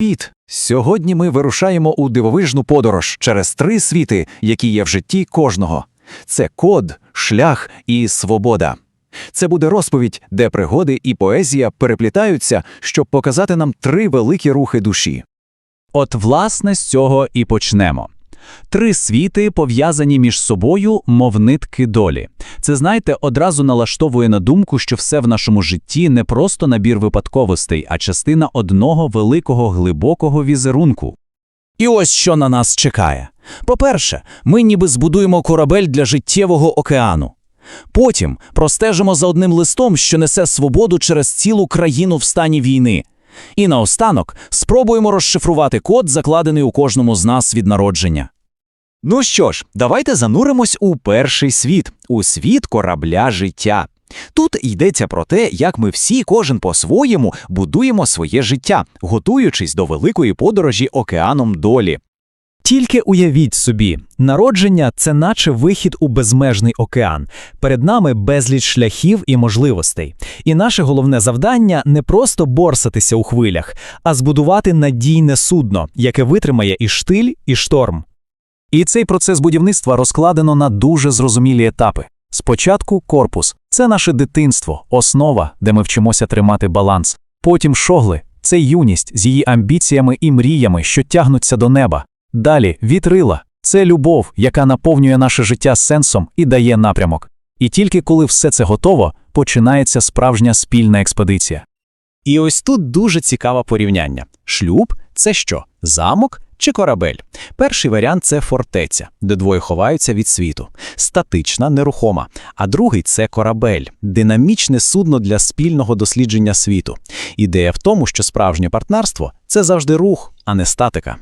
Піт, сьогодні ми вирушаємо у дивовижну подорож через три світи, які є в житті кожного. Це код, шлях і свобода. Це буде розповідь, де пригоди і поезія переплітаються, щоб показати нам три великі рухи душі. От, власне, з цього і почнемо. Три світи пов'язані між собою, мов нитки долі. Це, знаєте, одразу налаштовує на думку, що все в нашому житті не просто набір випадковостей, а частина одного великого глибокого візерунку. І ось що на нас чекає. По-перше, ми ніби збудуємо корабель для життєвого океану. Потім простежимо за одним листом, що несе свободу через цілу країну в стані війни. І наостанок спробуємо розшифрувати код, закладений у кожному з нас від народження. Ну що ж, давайте зануримось у перший світ, у світ корабля життя. Тут йдеться про те, як ми всі, кожен по-своєму, будуємо своє життя, готуючись до великої подорожі океаном долі. Тільки уявіть собі, народження це наче вихід у безмежний океан. Перед нами безліч шляхів і можливостей. І наше головне завдання не просто борсатися у хвилях, а збудувати надійне судно, яке витримає і штиль, і шторм. І цей процес будівництва розкладено на дуже зрозумілі етапи. Спочатку корпус це наше дитинство, основа, де ми вчимося тримати баланс. Потім шогли це юність з її амбіціями і мріями, що тягнуться до неба. Далі вітрила це любов, яка наповнює наше життя сенсом і дає напрямок. І тільки коли все це готово, починається справжня спільна експедиція. І ось тут дуже цікаве порівняння. Шлюб це що? Замок чи корабель? Перший варіант це фортеця, де двоє ховаються від світу, статична, нерухома. А другий це корабель, динамічне судно для спільного дослідження світу. Ідея в тому, що справжнє партнерство це завжди рух, а не статика.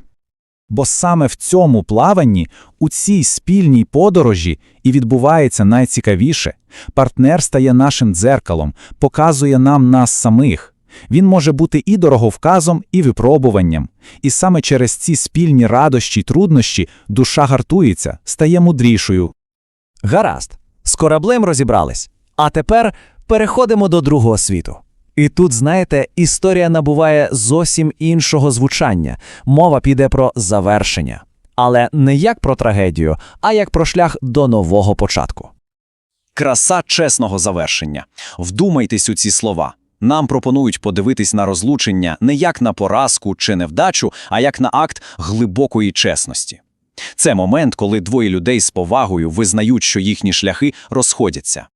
Бо саме в цьому плаванні, у цій спільній подорожі, і відбувається найцікавіше. Партнер стає нашим дзеркалом, показує нам нас самих. Він може бути і дороговказом, і випробуванням. І саме через ці спільні радощі й труднощі душа гартується, стає мудрішою. Гаразд, з кораблем розібрались. А тепер переходимо до другого світу. І тут, знаєте, історія набуває зовсім іншого звучання. Мова піде про завершення. Але не як про трагедію, а як про шлях до нового початку. Краса чесного завершення. Вдумайтесь у ці слова. Нам пропонують подивитись на розлучення не як на поразку чи невдачу, а як на акт глибокої чесності. Це момент, коли двоє людей з повагою визнають, що їхні шляхи розходяться.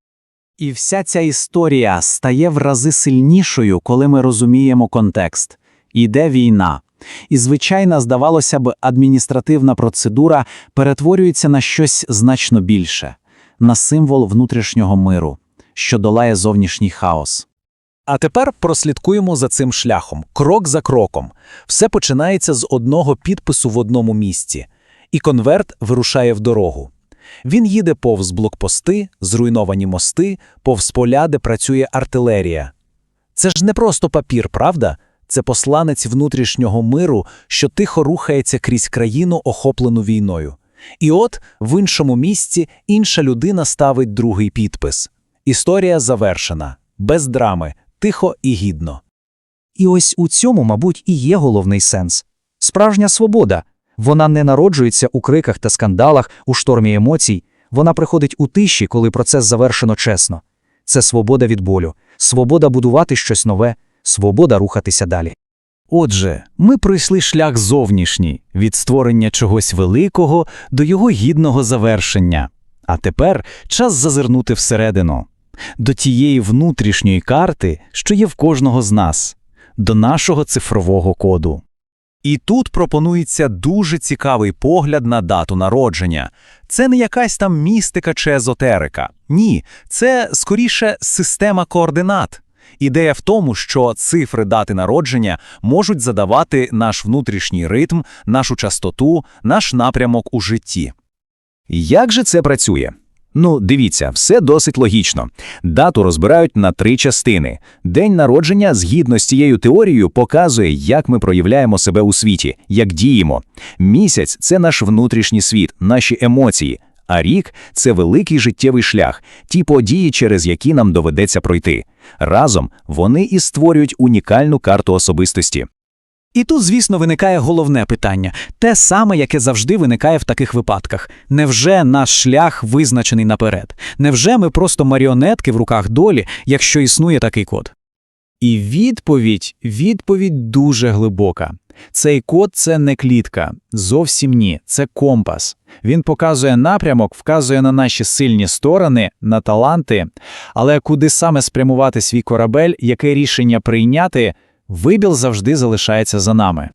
І вся ця історія стає в рази сильнішою, коли ми розуміємо контекст. Іде війна. І звичайна, здавалося б, адміністративна процедура перетворюється на щось значно більше, на символ внутрішнього миру, що долає зовнішній хаос. А тепер прослідкуємо за цим шляхом, крок за кроком. Все починається з одного підпису в одному місці, і конверт вирушає в дорогу. Він їде повз блокпости, зруйновані мости, повз поля, де працює артилерія. Це ж не просто папір, правда? Це посланець внутрішнього миру, що тихо рухається крізь країну, охоплену війною. І от в іншому місці інша людина ставить другий підпис. Історія завершена, без драми, тихо і гідно. І ось у цьому, мабуть, і є головний сенс. Справжня свобода. Вона не народжується у криках та скандалах, у штормі емоцій. Вона приходить у тиші, коли процес завершено чесно. Це свобода від болю, свобода будувати щось нове, свобода рухатися далі. Отже, ми пройшли шлях зовнішній від створення чогось великого до його гідного завершення. А тепер час зазирнути всередину, до тієї внутрішньої карти, що є в кожного з нас, до нашого цифрового коду. І тут пропонується дуже цікавий погляд на дату народження. Це не якась там містика чи езотерика. Ні, це скоріше система координат. Ідея в тому, що цифри дати народження можуть задавати наш внутрішній ритм, нашу частоту, наш напрямок у житті. Як же це працює? Ну, дивіться, все досить логічно. Дату розбирають на три частини. День народження, згідно з цією теорією, показує, як ми проявляємо себе у світі, як діємо. Місяць це наш внутрішній світ, наші емоції. А рік це великий життєвий шлях, ті події, через які нам доведеться пройти. Разом вони і створюють унікальну карту особистості. І тут, звісно, виникає головне питання, те саме, яке завжди виникає в таких випадках. Невже наш шлях визначений наперед? Невже ми просто маріонетки в руках долі, якщо існує такий код? І відповідь, відповідь дуже глибока. Цей код – це не клітка, зовсім ні, це компас. Він показує напрямок, вказує на наші сильні сторони, на таланти, але куди саме спрямувати свій корабель, яке рішення прийняти, вибіл завжди залишається за нами.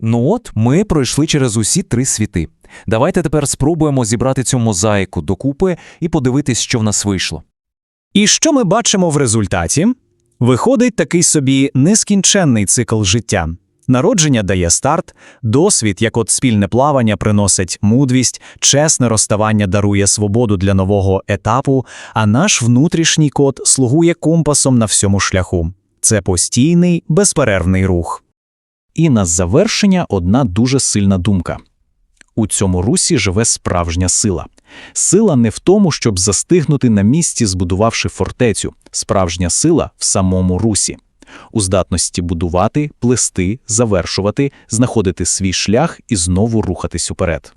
Ну от, ми пройшли через усі три світи. Давайте тепер спробуємо зібрати цю мозаїку докупи і подивитись, що в нас вийшло. І що ми бачимо в результаті? Виходить такий собі нескінченний цикл життя. Народження дає старт, досвід, як от спільне плавання, приносить мудрість, чесне розставання дарує свободу для нового етапу, а наш внутрішній код слугує компасом на всьому шляху. Це постійний, безперервний рух. І на завершення одна дуже сильна думка. У цьому русі живе справжня сила. Сила не в тому, щоб застигнути на місці, збудувавши фортецю. Справжня сила в самому русі. У здатності будувати, плести, завершувати, знаходити свій шлях і знову рухатись уперед.